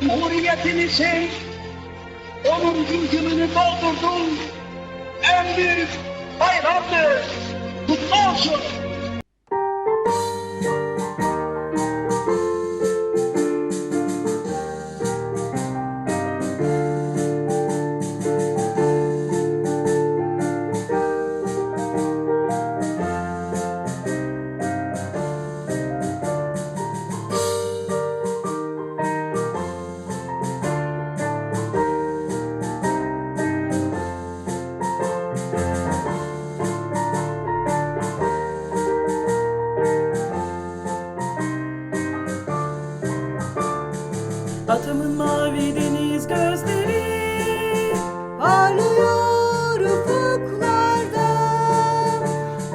Cumhuriyetimizin 10. yılını doldurdum. En büyük bayramdır. Kutlu olsun. Atımın mavi deniz gözleri Parlıyor ufuklarda.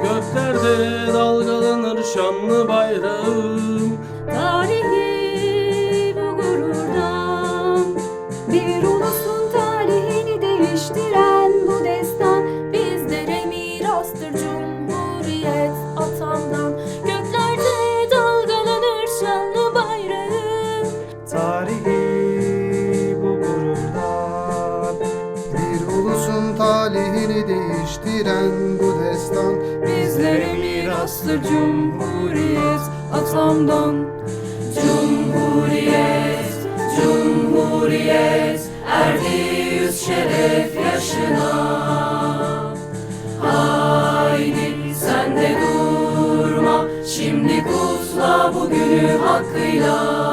Göklerde dalgalanır şanlı bayrağım Tarihi bu gururdan. Bir ulusun talihini değiştiren talihini değiştiren bu destan. Bizlere mirastır Cumhuriyet atamdan. Cumhuriyet, Cumhuriyet Erdi yüz şeref yaşına. Haydi sen de durma Şimdi kutla bugünü hakkıyla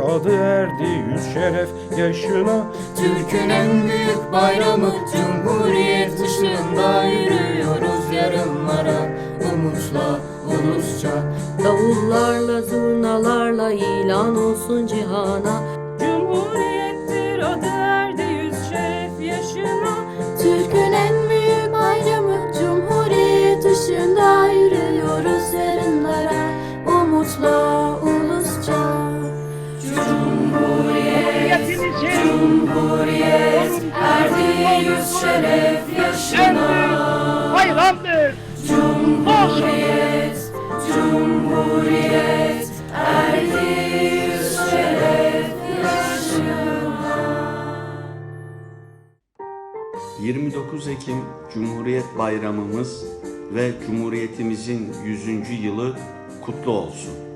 adı erdi yüz şeref yaşına. Türk'ün en büyük bayramı Cumhuriyet ışığında yürüyoruz yarınlara. Umutla, ulusça Davullarla, zurnalarla ilan olsun cihana büyük bayramdır. Cumhuriyet, Cumhuriyet erdi şeref yaşına 29 Ekim Cumhuriyet Bayramımız ve Cumhuriyetimizin 100. yılı kutlu olsun.